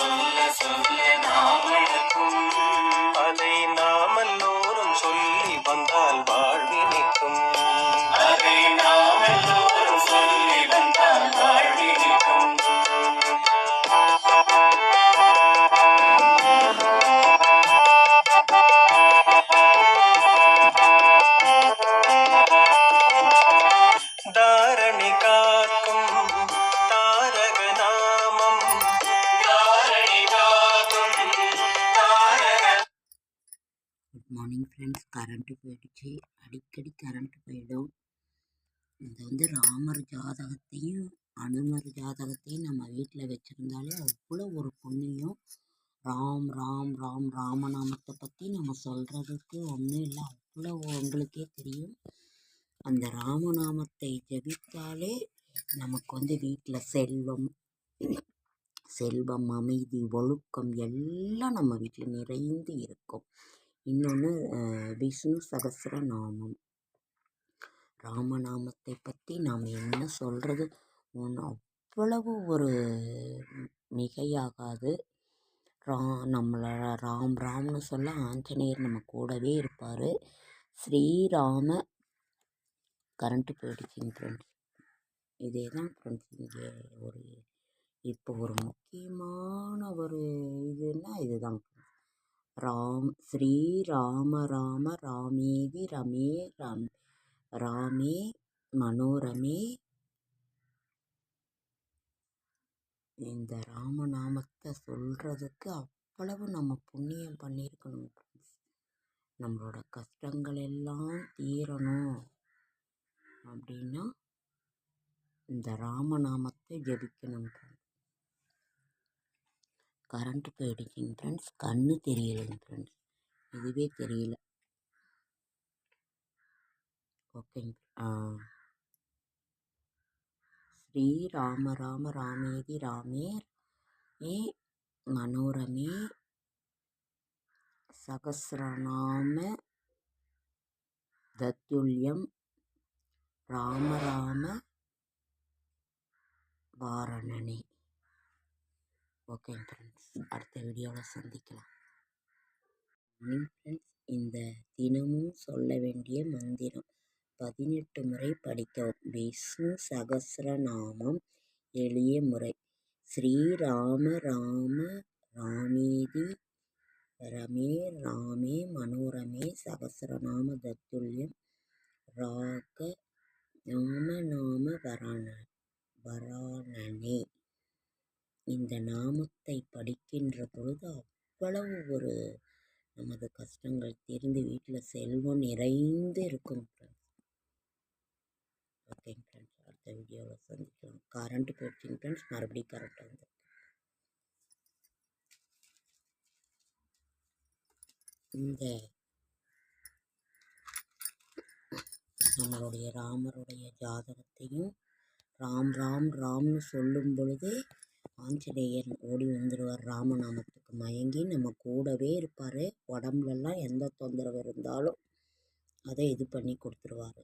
So, you. Morning friends current போயிடுச்சு. அடிக்கடி current போயிடும். இது வந்து ராமர் ஜாதகத்தையும் அனுமர் ஜாதகத்தையும் நம்ம வீட்டில் வச்சுருந்தாலே அவ்வளோ ஒரு புண்ணியம். ராம் ராம் ராம் ராமநாமத்தை பற்றி நம்ம சொல்கிறதுக்கு ஒன்றும் இல்லை. அவ்வளோ உங்களுக்கே தெரியும். அந்த ராமநாமத்தை ஜெபித்தாலே நமக்கு வந்து வீட்டில் செல்வம் செல்வம் அமைதி ஒழுக்கம் எல்லாம் நம்ம வீட்டில் நிறைந்து இருக்கும். இன்னொன்று விஷ்ணு சகஸ்ரநாமம் ராமநாமத்தை பற்றி நாம் என்ன சொல்கிறது ஒன்று அவ்வளவு ஒரு மிகையாகாது. ரா நம்மளை ராம் ராம்னு சொல்ல ஆஞ்சநேயர் நம்ம கூடவே இருப்பார். ஸ்ரீராம கரண்ட்டு போயிடுச்சுங்க ஃப்ரெண்ட்ஸ் இதே தான் ஃப்ரெண்ட்ஸ் இங்கே ஒரு இப்போ ஒரு முக்கியமான ஒரு இதுன்னா இதுதான். ராம் ஸ்ரீ ராம ராம ராமேதி ரமே ரம் ராமே மனோரமே. இந்த ராமநாமத்தை சொல்கிறதுக்கு அவ்வளவு நம்ம புண்ணியம் பண்ணியிருக்கணும் நம்மளோட கஷ்டங்கள் எல்லாம் தீரணும் அப்படின்னா இந்த ராமநாமத்தை ஜெபிக்கணும் கரண்ட்டு போயிடுச்சுங்க ஃப்ரெண்ட்ஸ் கண்ணு தெரியலைங்க ஃப்ரெண்ட்ஸ் இதுவே தெரியல. ஓகேங்க. ஆ. ஸ்ரீ ராம ராம ராமேதி ராமேர். ஏ மனோரமே. சகசிரநாம. தத்துல்யம். ராம ராம. வாரணனே. ஓகே ஃப்ரெண்ட்ஸ் அடுத்த வீடியோவில் சந்திக்கலாம். ஃப்ரெண்ட்ஸ் இந்த தினமும் சொல்ல வேண்டிய மந்திரம். பதினெட்டு முறை படிக்கவும். விஷ்ணு சகசிரநாமம் எளிய முறை. ஸ்ரீராம ராம ராமேதி ரமே ராமே மனோரமே சகசிரநாம தத்துல்யம். ராக நாம நாம வரான வராணனே இந்த நாமத்தை படிக்கின்ற பொழுது அவ்வளவு ஒரு நமது கஷ்டங்கள் தீர்ந்து வீட்டில் செல்வம் நிறைந்து இருக்கும் ஃப்ரெண்ட்ஸ் ஓகேங்க ஃப்ரெண்ட்ஸ் அடுத்த வீடியோவில் சந்திக்கலாம். கரண்ட் போச்சுங்க ஃப்ரெண்ட்ஸ் மறுபடியும் கரண்ட் வந்து இந்த நம்மளுடைய ராமருடைய ஜாதகத்தையும் ராம் ராம் ராம்னு சொல்லும் பொழுதே ஆஞ்சநேயர் ஓடி வந்துடுவார் ராமநாமத்துக்கு. மயங்கி நம்ம கூடவே இருப்பார். உடம்புலலாம் எந்த தொந்தரவு இருந்தாலும் அதை இது பண்ணி கொடுத்துருவாரு.